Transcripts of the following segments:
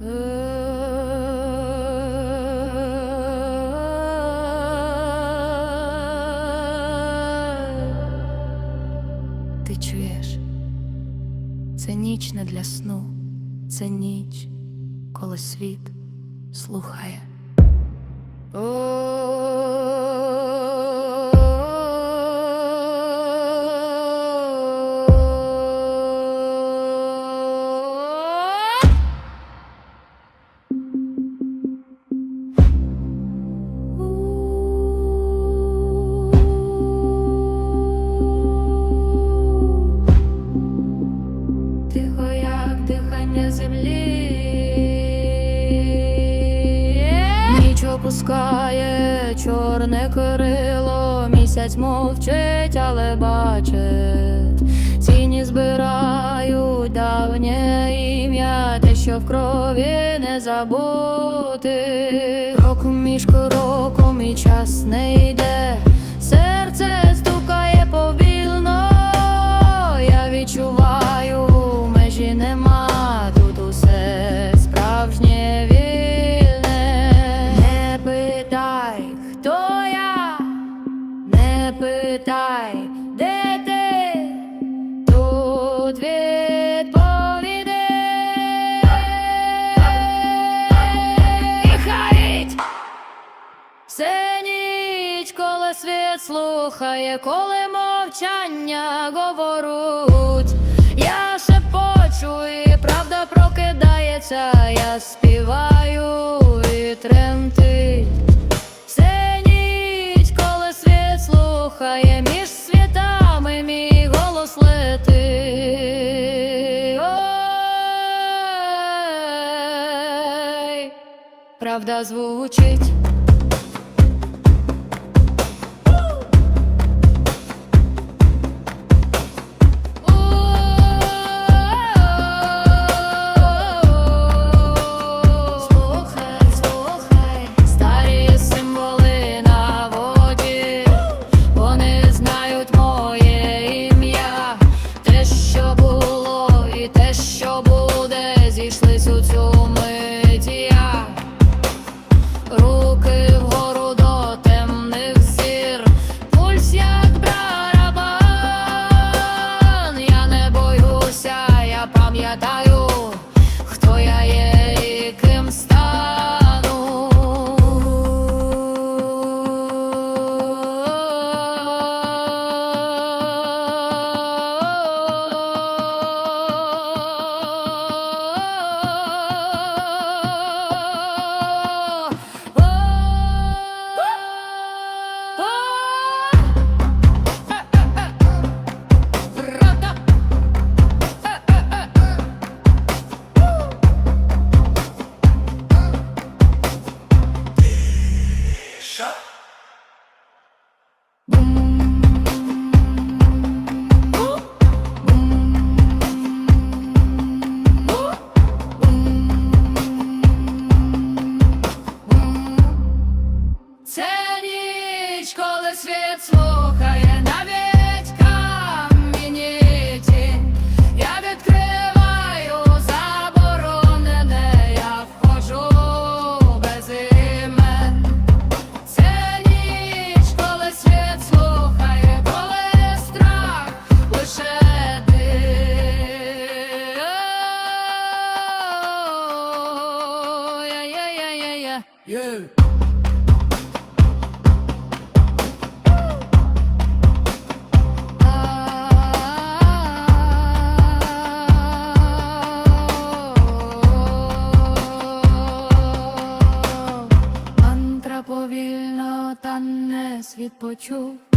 Ти чуєш? Це ніч не для сну, це ніч, коли світ слухає. Опускає чорне крило, місяць мовчить, але бачить. Тіні збирають давнє ім'я, те, що в крові не забути. Роком між кроком і час не йде, питай, де ти, тут відповіди. І хаїть все ніч, коли світ слухає, коли мовчання говоруть. Я шепочу, і правда прокидається, я співаю і тремтить. Слухає, між світами мій голос летить. Правда звучить. Світ почув.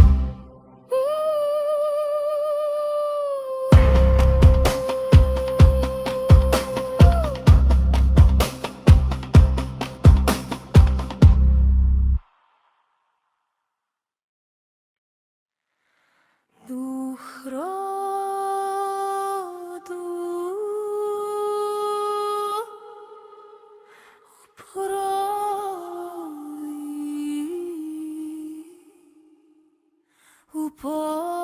У подиху,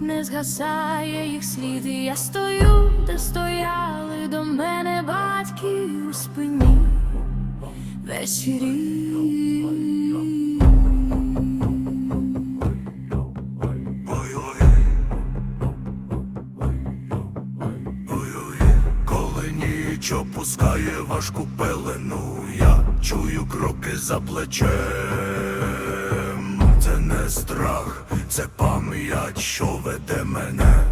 вони не згасає їх слід. Я стою, де стояли до мене батьки у спині вечері. Ніч опускає важку пелену, я чую кроки за плечем. Страх, це пам'ять, що веде мене.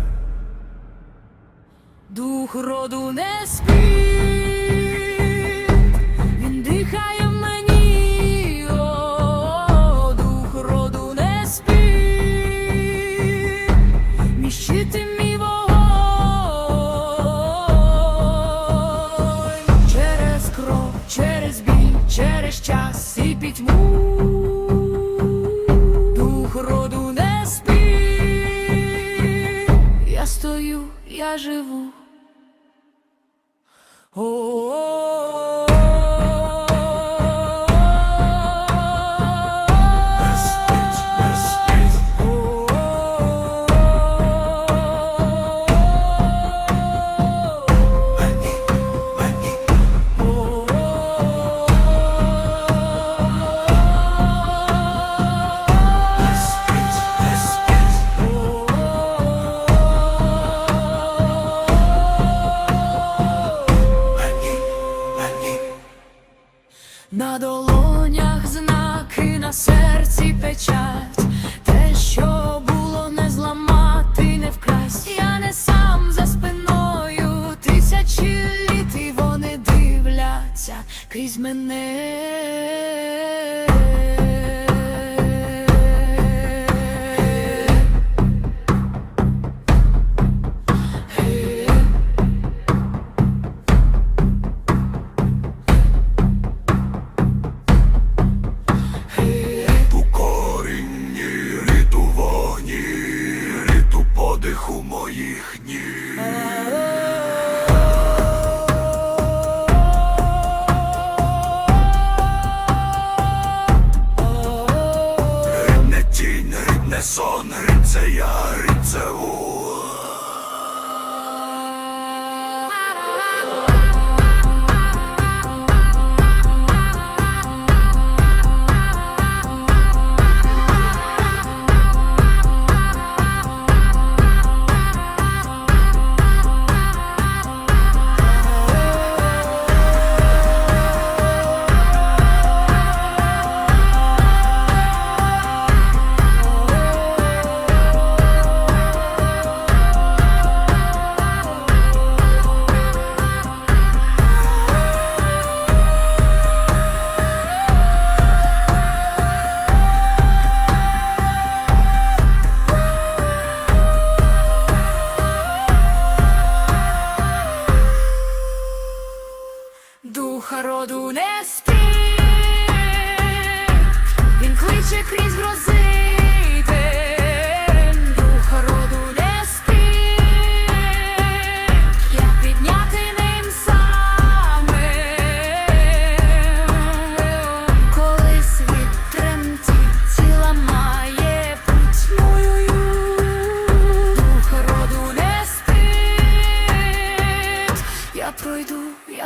Дух роду не спить, На долонях знаки, на серці печать, те, що було не зламати, не вкрасть. Я не сам за спиною тисячі літ, і вони дивляться крізь мене.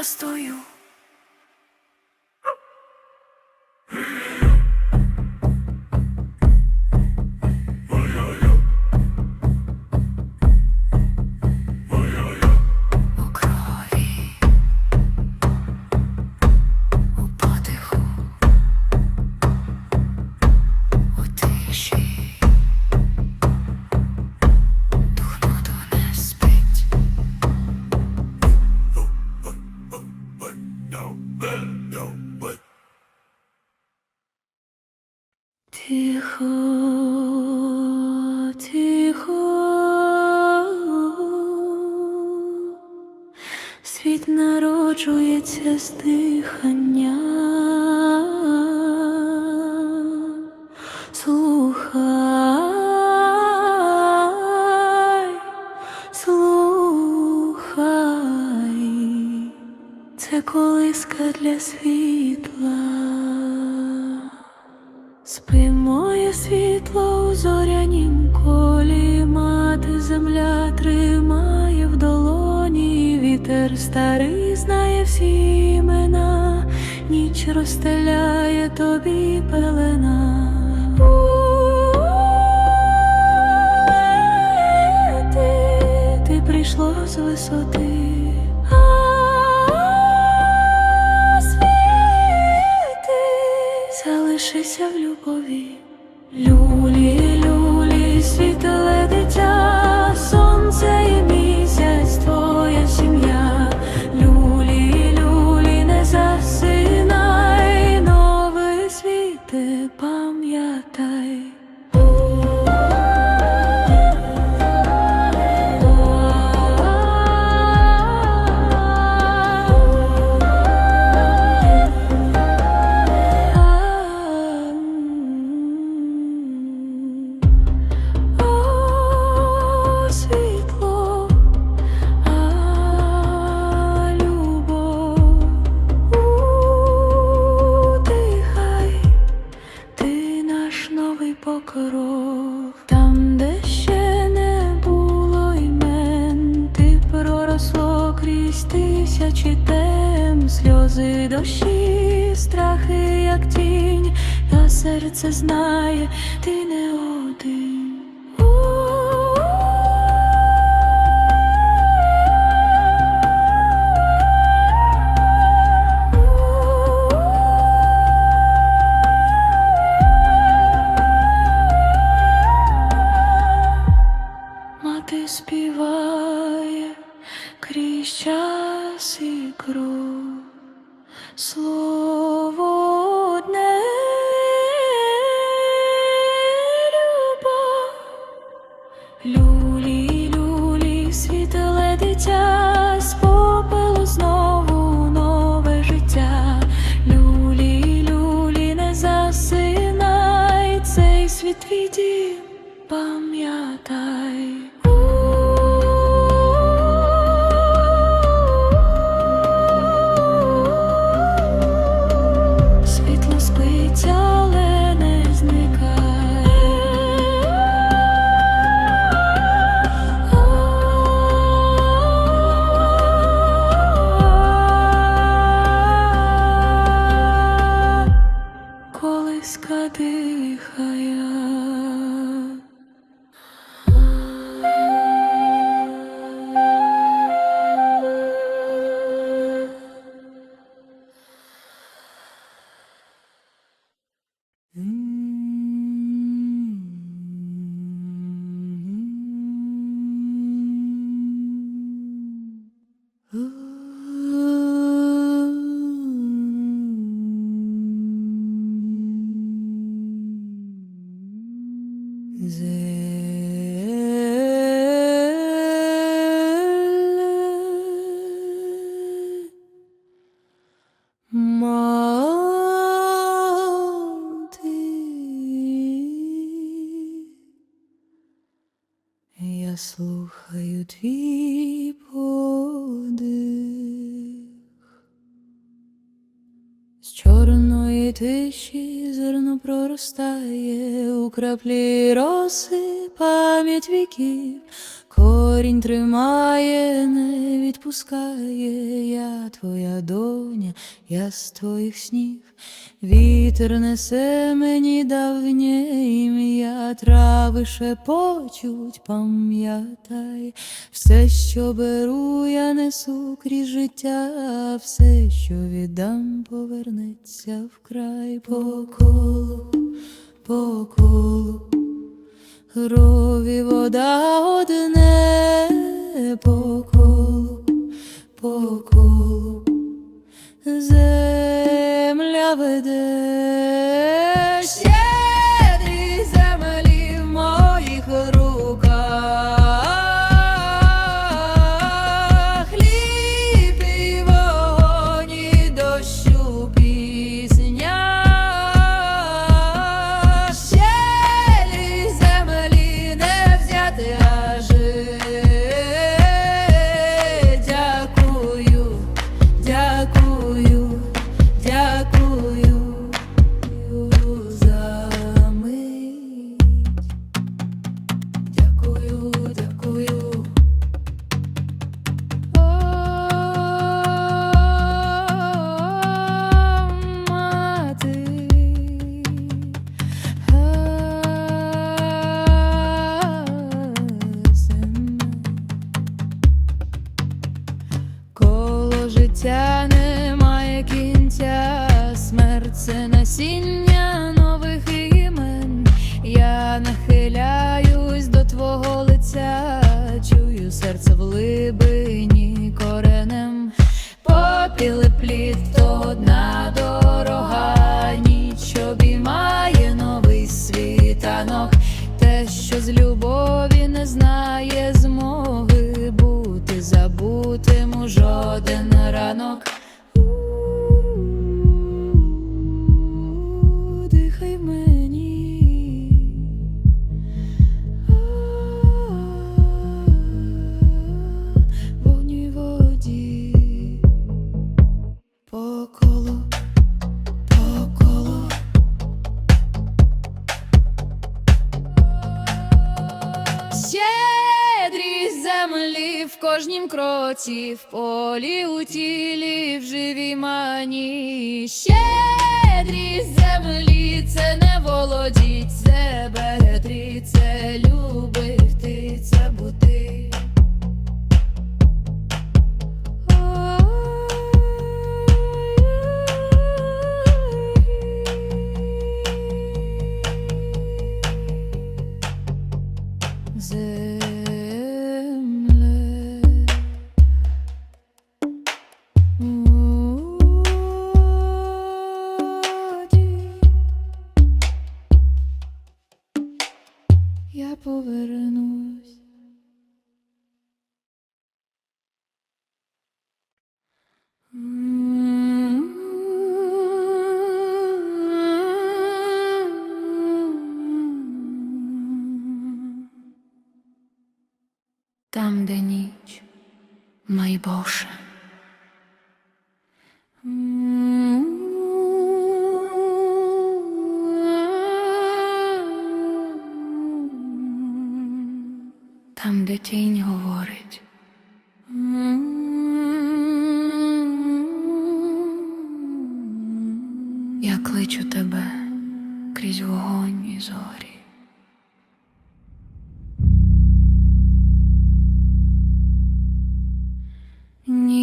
Стою. Тихо, тихо, світ народжується з дихання, слухай, слухай, це колиска для світу. Вітер старий знає всі імена, ніч розстеляє тобі пелена. Ти, ти прийшло з висоти. А, світи, залишися в дім, пам'ятай. Світло З чорної тиші зерно проростає у краплі роси пам'ять віків, корінь тримає, не відпускає. Я твоя доня, я з твоїх сніг, вітер несе мені давнє ім'я, трави шепочуть, пам'ятай, все, що беру, я несу крізь життя, все, що віддам, повернеться вкрай. По колу, по колу. Крові вода одне по колу, по колу, земля веде що з любові не знає кроці, в полі у тілі, в живій мані. щедрі землі це не володіть, Boże.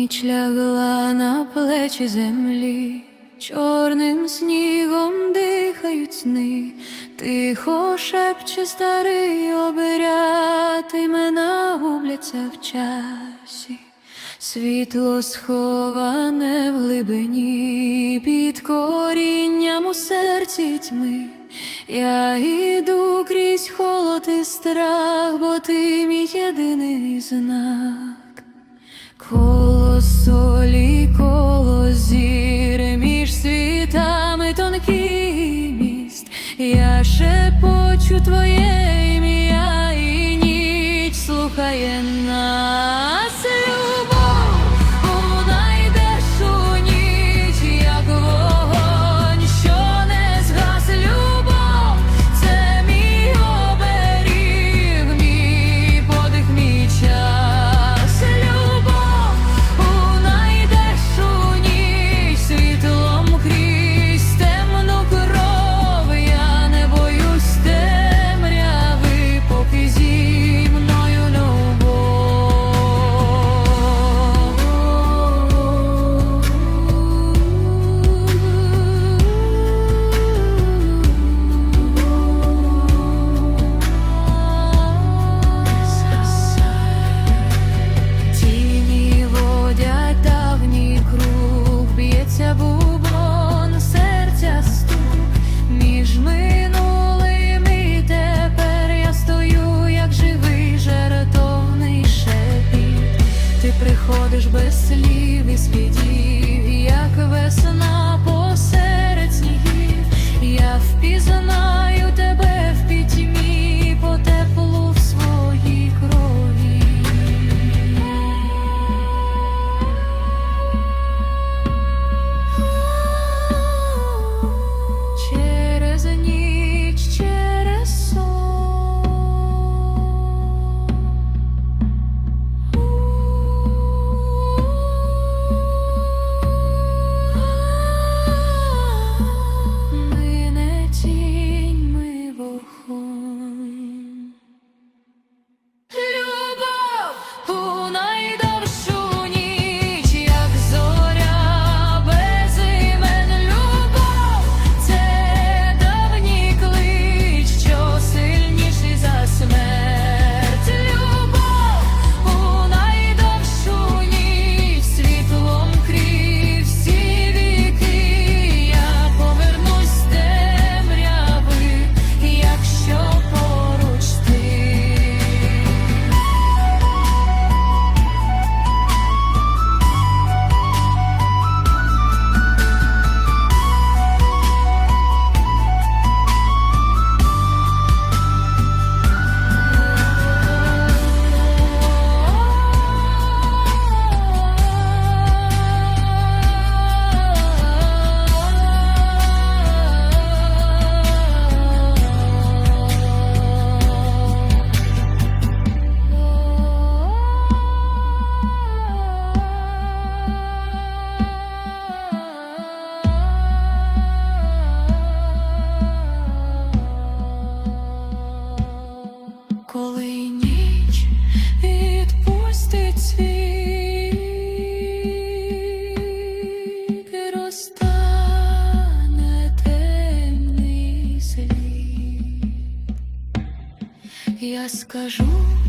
Ніч лягла на плечі землі, чорним снігом дихають сни, тихо шепче старий оберяд, імена губляться в часі, світло сховане в глибині, під корінням у серці тьми. Я іду крізь холод і страх, бо ти мій єдиний знак. Коло солі, коло зіри між світами тонкий міст. Я шепочу твоє ім'я і ніч слухає нас. Я